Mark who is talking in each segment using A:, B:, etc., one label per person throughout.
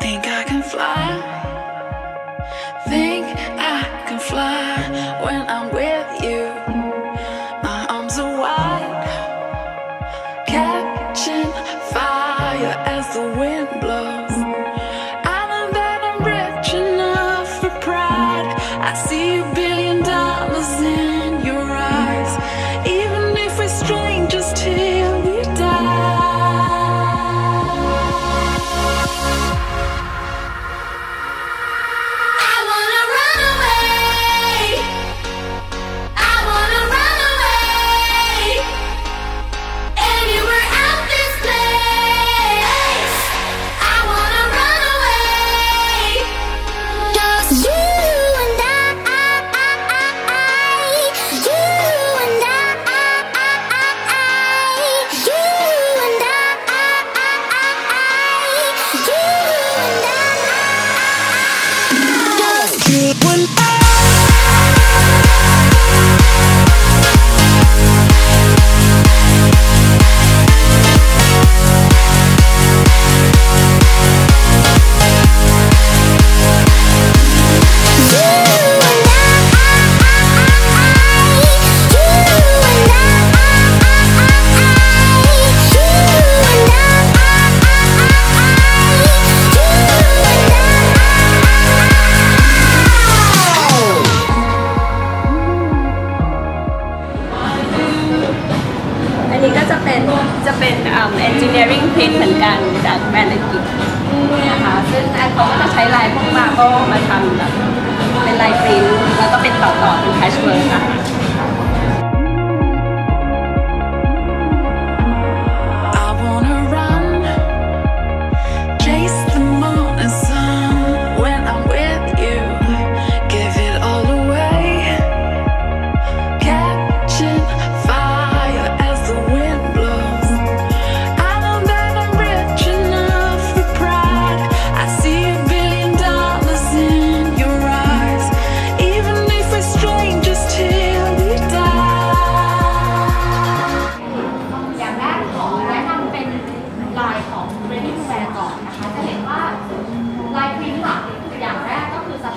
A: Think I can fly. Think I can fly when I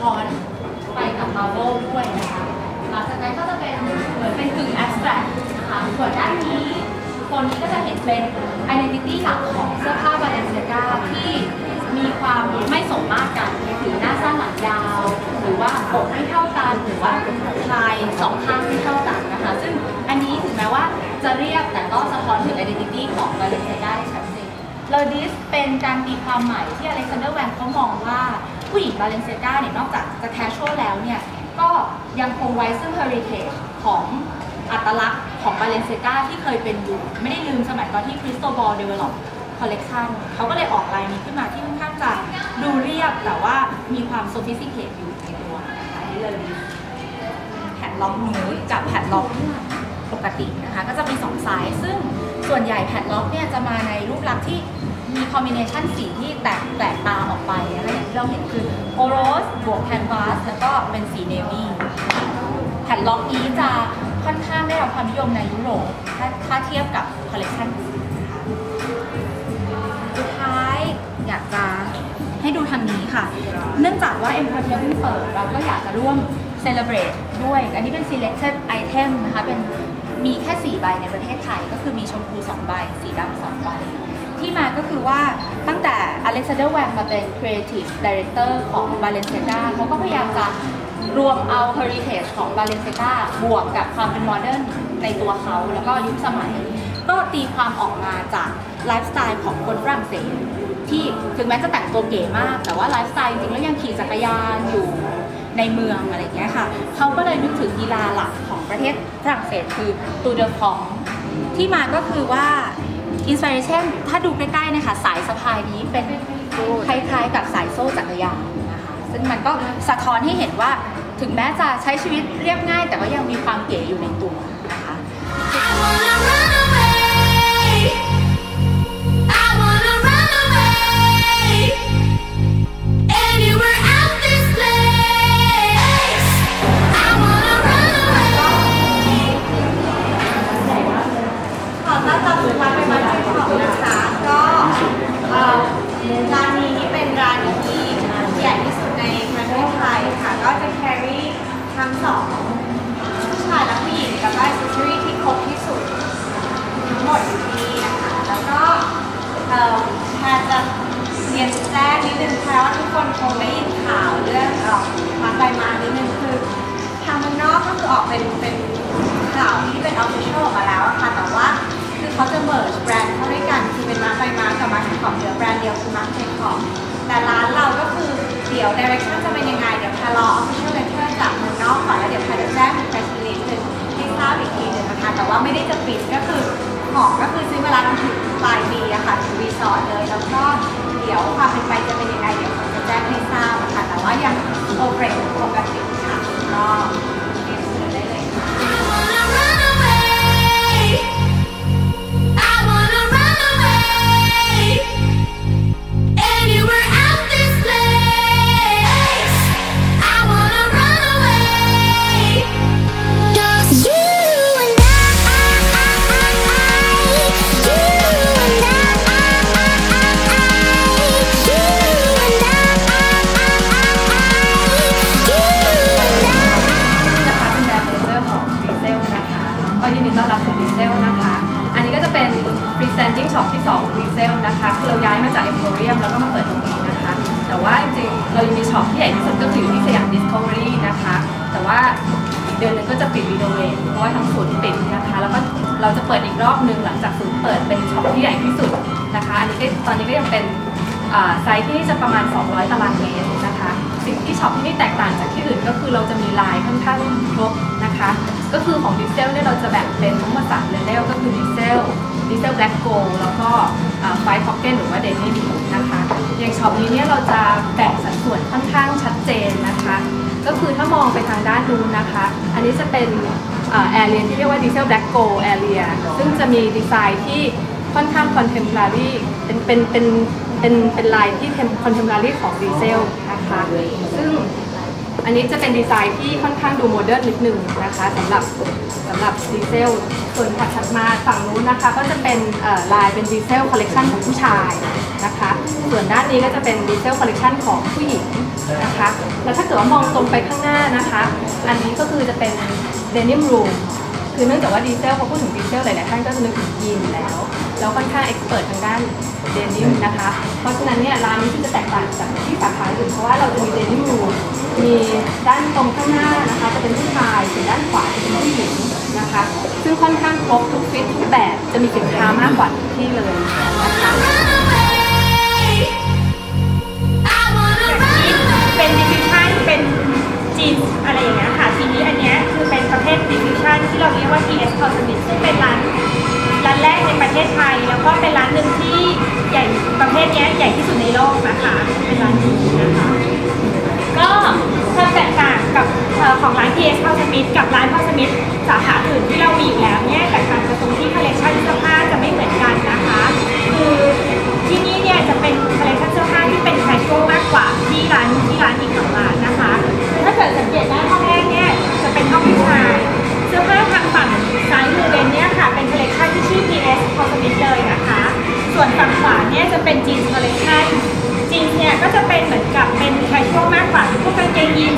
B: ท้อน
C: ไปกับ Marble ด้วยนะคะหลังจากนั้นก็จะเป็นเหมือนเป็นกึ่ง abstract นะคะส่วนด้านนี้ตัวนี้ก็จะเห็นเป็น identity หลักของเสื้อผ้า Balenciaga ที่มีความไม่สมมาตรกันถือหน้าสั้นหลังยาว หรือว่าอกไม่เท่ากันหรือว่าลายสองข้างไม่เท่ากันนะคะ ซึ่งอันนี้ถึงแม้ว่าจะเรียบแต่ก็สะท้อนถึง identity ของ Balenciaga ได้ชัดเจนเลอดิสเป็นการตีความใหม่ที่อเล็กซานเดอร์แวนเขามองว่า ผู้หญิง Balenciaga เนี่ยนอกจากจะ casual แล้วเนี่ยก็ยังคงไว้ซึ่ง heritage ของอัตลักษณ์ของ Balenciaga ที่เคยเป็นอยู่ ไม่ได้ลืมสมัยตอนที่ Cristobal develop collection เขาก็เลยออกลายนี้ขึ้นมาที่ค่อนข้างจะดูเรียบแต่ว่ามีความ sophisticated อยู่ในตัวนะคะนี่เลยแผ่นล็อกหนูกับแผ่นล็อกปกตินะคะก็จะมีสองไซส์ซึ่งส่วนใหญ่แผ่นล็อกเนี่ยจะมาในรูปลักษณ์ที่ มีคอมบิเนชันสีที่แตกแตกตาออกไปนะคะอย่างที่เราเห็นคือโอโรสบวกแคนวาสแล้วก็เป็นสีเนวี่แผ่นล็อกนี้จะค่อนข้างได้รับความนิยมในยุโรปถ้าถ้าเทียบกับคอลเลกชันสุดท้ายอยากจะให้ดูทางนี้ค่ะ เนื่องจากว่า Empire เพิ่งเปิดเราก็อยากจะร่วม celebrate ด้วย อันนี้เป็น selected item นะคะ เป็นมีแค่ 4 ใบในประเทศไทย ก็คือมีชมพู 2 ใบ สีดำ2ใบ ที่มาก็คือว่าตั้งแต่ Alexander Wang มาเป็น creative director ของ Balenciaga เขาก็พยายามจะรวมเอา heritage ของ Balenciaga บวกกับความเป็น modern ในตัวเขา แล้วก็ยุคสมัย ก็ตีความออกมาจากไลฟ์สไตล์ของคนฝรั่งเศสที่ถึงแม้จะแต่งตัวเก๋มาก แต่ว่าไลฟ์สไตล์จริงแล้วยังขี่จักรยานอยู่ในเมืองอะไรอย่างเงี้ยค่ะ เขาก็เลยนึกถึงกีฬาหลักของประเทศฝรั่งเศสคือตูเดอฟองที่มาก็คือว่า อินสปิเรชันถ้าดูใกล้ๆนะคะสายสะพายนี้เป็นคล้ายๆ กับสายโซ่จักรยานนะคะ ซึ่งมันก็สะท้อนให้เห็นว่าถึงแม้จะใช้ชีวิตเรียบง่าย แต่ก็ยังมีความเก๋อยู่ในตัวนะคะ
B: แจ้งนิดนึงเพราะว่าทุกคนคงได้ยินข่าวเรื่องเอ่อมาไปมานิดนึงคือทางเมืองนอกก็คือออกเป็นเป็นข่าวที่เป็นออฟฟิเชียลออกมาแล้วอะค่ะแต่ว่าคือเขาจะเมิร์จแบรนด์เข้าด้วยกันคือเป็นมาไปมากับมาเทนขอบเหลือแบรนด์เดียวคือมาเทนขอบแต่ร้านเราก็คือเดี๋ยวดิเรกชั่นจะเป็นยังไงเดี๋ยวพารอออฟฟิเชียลเลเทอร์จากเมืองนอกก่อนแล้วเดี๋ยวพาจะแจ้งเป็น press release หนึ่งให้ทราบอีกทีหนึ่งนะคะแต่ว่าไม่ได้จะปิดก็คือของก็คือซื้อมาแล้วถึงปลายปีอะค่ะถึงรีสอร์ทเลยแล้วก็ ดี๋ยวความเป็นไปจะเป็นยังไงเดี๋ยวผมจะแจ้งให้ทราบค่ะแต่ว่ายังโอเค ใหญ่ที่สุดก็คืออยู่ที่สยาม Discovery นะคะ แต่ว่าอีกเดือนหนึงก็จะปิดรีโนเวทเพราะว่าทั้งศูนย์ปิดนะคะ แล้วก็เราจะเปิดอีกรอบหนึ่งหลังจากศูนย์เปิดเป็นช็อปที่ใหญ่ที่สุดนะคะ อันนี้ก็ตอนนี้ก็ยังเป็นไซส์ที่จะประมาณ 200 ตารางเมตรนะคะ สิ่งที่ช็อปที่นี่แตกต่างจากที่อื่นก็คือเราจะมีลายค่อนข้างครบนะคะ ก็คือของดีเซลเนี่ยเราจะแบ่งเป็นทั้งหมดสามเลเวลก็คือดีเซลดีเซลแบล็กโกลแล้วก็ไฟพ็อกเก็ตหรือว่าเดนิมนะคะ อย่างช็อปนี้เนี่ยเราจะแบ่งสัดส่วนค่อนข้างชัดเจนนะคะ ก็คือถ้ามองไปทางด้านนู้นนะคะ อันนี้จะเป็นแอเรียที่เรียกว่าดีเซลแบล็กโกลแอเรียซึ่งจะมีดีไซน์ที่ค่อนข้างคอนเทม p o r a r y เป็นเป็นเป็นเป็นเป็นลายที่คอนเทม p o r a r y ของดีเซลนะคะซึ่งอันนี้จะเป็นดีไซน์ที่ค่อนข้างดูโมเดิร์นนิดนึงนะคะสำหรับ สำหรับดีเซล ส่วนถัดถัดมาฝั่งนู้นนะคะ ก็จะเป็นลายเป็นดีเซลคอลเลกชันของผู้ชายนะคะ ส่วนด้านนี้ก็จะเป็นดีเซลคอลเลกชันของผู้หญิงนะคะ แล้วถ้าเกิดว่ามองตรงไปข้างหน้านะคะ อันนี้ก็คือจะเป็นเดนิมรูมคือเนื่องจากว่าดีเซลพอพูดถึงดีเซลหลายๆท่านก็จะนึกถึงยีนแล้วแล้วค่อนข้างเอ็กซ์เพรสทางด้านเดนิมนะคะ เพราะฉะนั้นเนี่ยร้านนี้จะแตกต่างจากที่สาขาอื่นเพราะว่าเราจะมีเดนิมรูมมีด้านตรงข้างหน้า ครบทุกฟิตทุกแบบจะมีสินค้ามากกว่าทุกที่เลยนะคะ
D: เป็นดิฟิชันเป็นจีนอะไรอย่างเงี้ยค่ะทีนี้อันเนี้ยคือเป็นประเภทดิฟิชันที่เราเรียกว่า TS Cosmetics ซึ่งเป็นร้านร้านแรกในประเทศไทย แล้วก็เป็นร้านหนึ่งที่ใหญ่ประเภทเนี้ยใหญ่ที่สุดในโลกนะคะเป็นร้านนี้นะคะก็ความแตกต่างกับของร้าน TS Cosmetics กับร้าน Cosmetics สาขาอื่นที่เรามีอยู่แล้วเนี่ย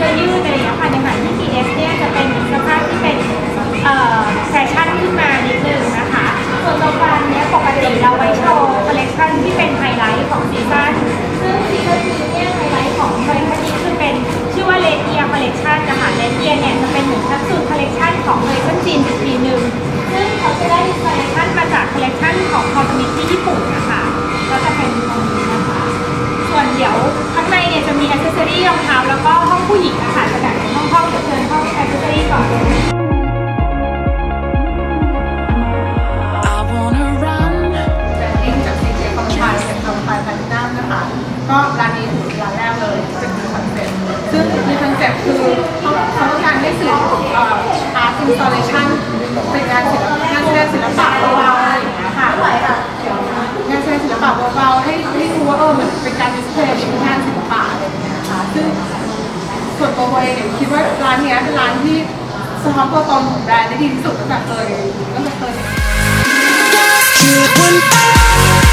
D: กา
E: คอนเซ็ปต์คือเขาเขาต้องการให้สื่อเอ่ออาร์ตอินสตาเลชันเป็นงานศิลปะงานแสดงศิลปะเบาๆอะไรอย่างเงี้ยค่ะงานแสดงศิลปะเบาๆให้ให้รู้ว่าเออเหมือนเป็นการดิสเพลย์เป็นงานศิลปะอะไรอย่างเงี้ยนะคะซึ่งส่วนตัวโบเองเนี่ยคิดว่าร้านเนี้ยเป็นร้านที่สะท้อนตัวตนของแบรนด์ได้ดีที่สุดตั้งแต่เคยตั้งแต่เคย
F: Keep one eye